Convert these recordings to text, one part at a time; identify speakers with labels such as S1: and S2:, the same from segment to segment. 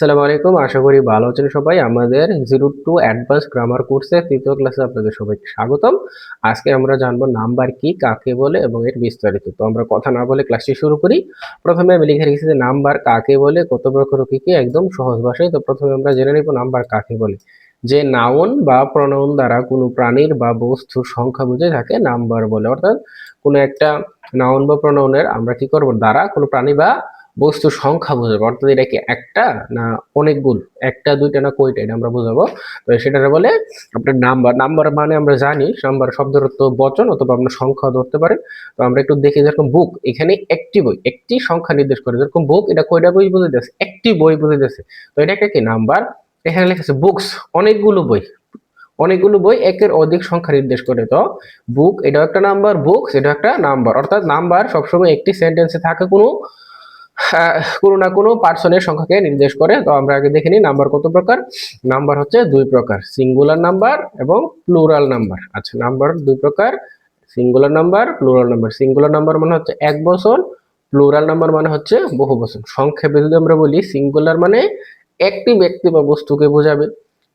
S1: আসসালামু আলাইকুম, আশা করি ভালো আছেন সবাই। আমাদের জিরো টু অ্যাডভান্স গ্রামার কোর্সে তৃতীয় ক্লাসে আপনাদের সবাইকে স্বাগতম। আজকে আমরা জানব নাম্বার কি, কাকে বলে এবং এর বিস্তারিত। তো আমরা কথা না বলে ক্লাসটি শুরু করি। প্রথমে আমি লিখে রেখেছি যে নাম্বার কাকে বলে, কত প্রকার কি কি একদম সহজ ভাষায়। তো প্রথমে আমরা জেনে নিব নাম্বার কাকে বলে। যে নাউন বা প্রনাউন দ্বারা কোনো প্রাণীর বা বস্তুর সংখ্যা বুঝে থাকে, নাম্বার বলে। অর্থাৎ কোনো একটা নাউন বা প্রনাউনের আমরা কি করব? দ্বারা কোনো প্রাণী বা বস্তুর সংখ্যা বোঝাবো। অর্থাৎ এটা কি একটা না অনেকগুলো একটা, দুইটা না কয়টা? এটা আমরা বোঝাবো। তো সেটা বলে আপনার নাম্বার। নাম্বার মানে আমরা জানি, নাম্বার শব্দের অর্থ বচন অথবা আপনার সংখ্যা ধরতে পারে তো আমরা একটু দেখি যেরকম বুক, এখানে একটি বই, একটি সংখ্যা নির্দেশ করে। যেরকম বুক, এটা কয়টা বই বুঝে দিয়েছে একটি বই বুঝে দিয়েছে তো এটা একটা কি? নাম্বার। এখানে লেখা আছে বুকস, অনেকগুলো বই। অনেকগুলো বই একের অধিক সংখ্যা নির্দেশ করে। তো বুক, এটাও একটা নাম্বার। বুকস এটা একটা নাম্বার। অর্থাৎ নাম্বার সবসময় একটি সেন্টেন্সে থাকে কোনো কোনো না কোনো পার্সনের সংখ্যাকে নির্দেশ করে। তো আমরা আগে দেখে নিই নাম্বার কত প্রকার? নাম্বার হচ্ছে দুই প্রকার সিঙ্গুলার নাম্বার এবং প্লুরাল নাম্বার আচ্ছা নাম্বার দুই প্রকার singular number plural number singular number মানে হচ্ছে এক বছর প্লুরাল নাম্বার মানে হচ্ছে বহু বছর সংক্ষেপে যদি আমরা বলি সিঙ্গুলার মানে একটি ব্যক্তি বা বস্তুকে বোঝাবে।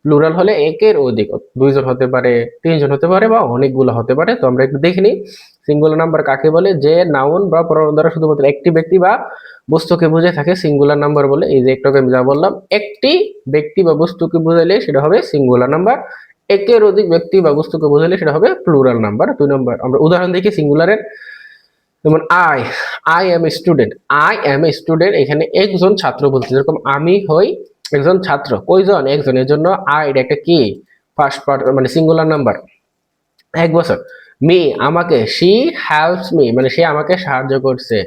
S1: প্লুরাল হলে একের অধিক, দুইজন হতে পারে, তিনজন হতে পারে বা অনেকগুলো হতে পারে। তো আমরা একটু দেখে নিই। সিঙ্গুলার নাম্বার কাকে বলে? যে নাউন বা প্রনাউন দ্বারা শুধুমাত্র একটি ব্যক্তি বা বস্তুকে বুঝে থাকে, সিঙ্গুলার নাম্বার বলে। এই যে একটু আমি যা বললাম, একটি ব্যক্তি বা বস্তুকে বুঝাইলে সেটা হবে সিঙ্গুলার নাম্বার। একের অধিক ব্যক্তি বা বস্তুকে বোঝালে সেটা হবে প্লুরাল নাম্বার। দুই নম্বর, আমরা উদাহরণ দেখি সিঙ্গুলারের। যেমন I I am a student I am a student এখানে একজন ছাত্র বলছে। যেরকম, আমি হই একজন ছাত্র। কয়জন? একজন। এর জন্য আই এটা একটা কি? ফার্স্ট পার্ট মানে সিঙ্গুলার নাম্বার এক বছর। মি, আমাকে শি হেল্পস মি মানে সে আমাকে সাহায্য করছে।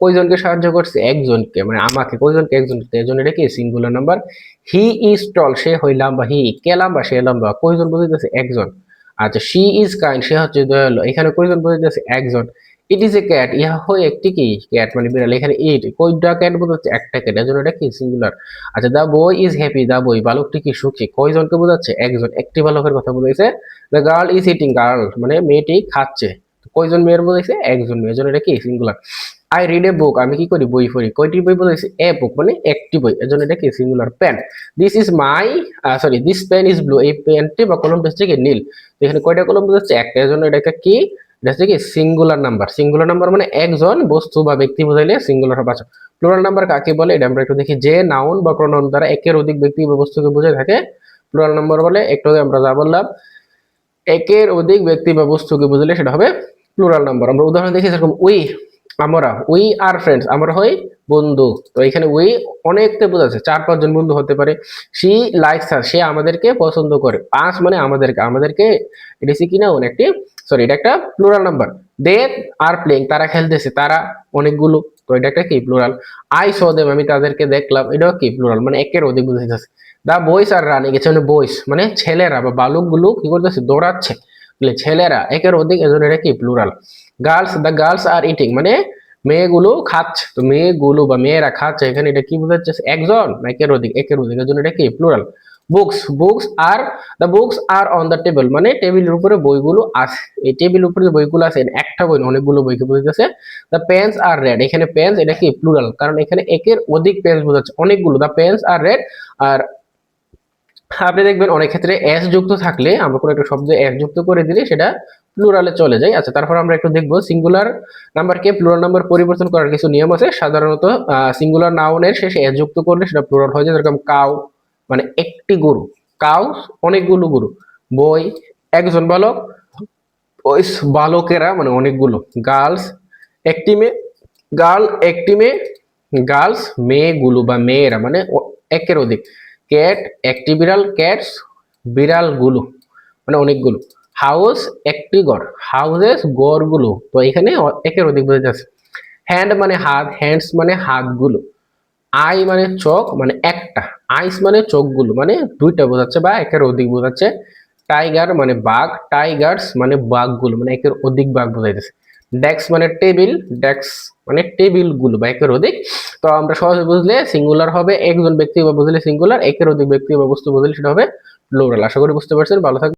S1: কয়জনকে সাহায্য করছে? একজনকে মানে আমাকে, কয়জনকে? একজনকে। একজন এটা কি? Singular number he is tall সে হই লম্বা। হি, কে লম্বা? সে লম্বা। কয়জন বুঝাইতেছে? একজন। আচ্ছা শি ইজ কাইন্ড সে হচ্ছে দয়ালু। এখানে কয়জন বুঝাইতেছে? একজন। ইট ইজ এ ক্যাট ইহা হয় একটি কি? ক্যাট মানে বিড়াল। এখানে ইট কয়টা ক্যাট বোঝাচ্ছে একটা ক্যাট এজন্য এটা কি? সিঙ্গুলার আচ্ছা দা বই ইজ হ্যাপি দা বই বালকটি কি সুখী? কয়জনকে বোঝাচ্ছে? একজন। একটি বালকের কথা বলেছে the girl is eating girl মানে মেয়েটি খাচ্ছে। কয়জন মেয়ের বোঝাইছে একজন মেয়ে। এজন্য এটা কি? Singular I read a book আমি কি করি? বই পড়ি। কয়টি বই বোঝাইছে এ বুক মানে একটি বই। এজন্য এটা কি? Singular pen this is my sorry this pen is blue এই পেনটি বা কলমটা হচ্ছে কি? নীল। এখানে কয়টা কলম বোঝাচ্ছে একটা। এজন্য এটা কি? এটা কি সিঙ্গুলার নাম্বার সিঙ্গুলার নাম্বার মানে একজন বস্তু বা ব্যক্তি বোঝাইলে সিঙ্গুলার আচ্ছা প্লুরাল নাম্বার কাকে বলে? এটা আমরা একটু দেখি। যে নাউন বা প্রনাউন দ্বারা একের অধিক ব্যক্তি বা বস্তুকে বোঝায় থাকে প্লুরাল নাম্বার বলে একটু আমরা যা বললাম, একের অধিক ব্যক্তি বা বস্তুকে বুঝলে সেটা হবে প্লুরাল নাম্বার আমরা উদাহরণ দেখি যেরকম উই আমরা উই আর ফ্রেন্ডস আমরা হই বন্ধু। তো এখানে উই অনেককে বোঝাচ্ছে, চার পাঁচজন বন্ধু হতে পারে। সি লাইকস সে আমাদেরকে পছন্দ করে। পাঁচ মানে আমাদেরকে আমাদেরকে, এটা কি না একটি সরি এটা একটা plural number they are playing তারা খেলতেছে, তারা অনেকগুলো, তো এটা একটা কি প্লুরাল আই সো দেম আমি তাদেরকে দেখলাম, এটাও কি প্লুরাল মানে একের অধিক বুঝাইতেছে দা বয়স আর রানিং এর মানে বয়স মানে ছেলেরা বা বালকগুলো কি করতেছে? দৌড়াচ্ছে। ছেলেরা, একের অধিক, এজন্য এটা কি plural girls the girls are eating মানে মেয়েগুলো খাচ্ছে। তো মেয়েগুলো বা মেয়েরা খাচ্ছে, এখানে এটা কি বোঝাচ্ছে? একজন না একের অধিক একের অধিক এর জন্য এটা কি plural books books are the books are on the table মানে টেবিলের উপরে বইগুলো আছে। এই টেবিলের উপরে যে বইগুলো আছে একটা বই অনেকগুলো বইকে বোঝাচ্ছে দ্য পেন্স আর রেড এখানে পেন্স এটা কি প্লুরাল কারণ এখানে একের অধিক পেন্স বোঝাচ্ছে। অনেকগুলো। দ্য পেন্স আর রেড আর আপনি দেখবেন অনেক ক্ষেত্রে এস যুক্ত থাকলে আমরা কোনো একটা শব্দে এস যুক্ত করে দিলে সেটা প্লুরালে চলে যায়। আচ্ছা তারপর আমরা একটু দেখব সিঙ্গুলার নাম্বারকে প্লুরাল নাম্বার পরিবর্তন করার কিছু নিয়ম আছে। সাধারণত সিঙ্গুলার নাউনের শেষে এস যুক্ত করলে সেটা প্লুরাল হয়ে যায়। যেরকম কাউ মানে একটি গরু কাউ অনেকগুলো গরু, বই, একজন বালক ওই বালকেরা মানে অনেকগুলো, গার্লস একটি মেয়ে, গার্ল একটি মেয়ে, গার্লস মেয়েগুলো বা মেয়েরা মানে একের অধিক, ক্যাট একটি বিড়াল, ক্যাটস বিড়ালগুলো মানে অনেকগুলো, হাউস একটি গড় হাউসেস গড়গুলো, তো এখানে একের অধিক বোঝা যাচ্ছে হ্যান্ড মানে হাত, হ্যান্ডস মানে হাতগুলো। আই মানে চোখ মানে একটা। আইস মানে চোখগুলো মানে দুইটা বোঝাচ্ছে বা একের অধিক বোঝাচ্ছে। টাইগার মানে বাঘ, টাইগার্স মানে বাঘগুলো মানে একের অধিক বাঘ বোঝাইতেছে। ডেক্স মানে টেবিল ডেস্ক মানে টেবিলগুলো বা একের অধিক। তো আমরা সহজে বুঝলে সিঙ্গুলার হবে, একজন ব্যক্তি বা বুঝলে সিঙ্গুলার, একের অধিক ব্যক্তি বা বস্তু বুঝলে সেটা হবে প্লুরাল। আশা করি বুঝতে পারছেন, ভালো থাকবেন।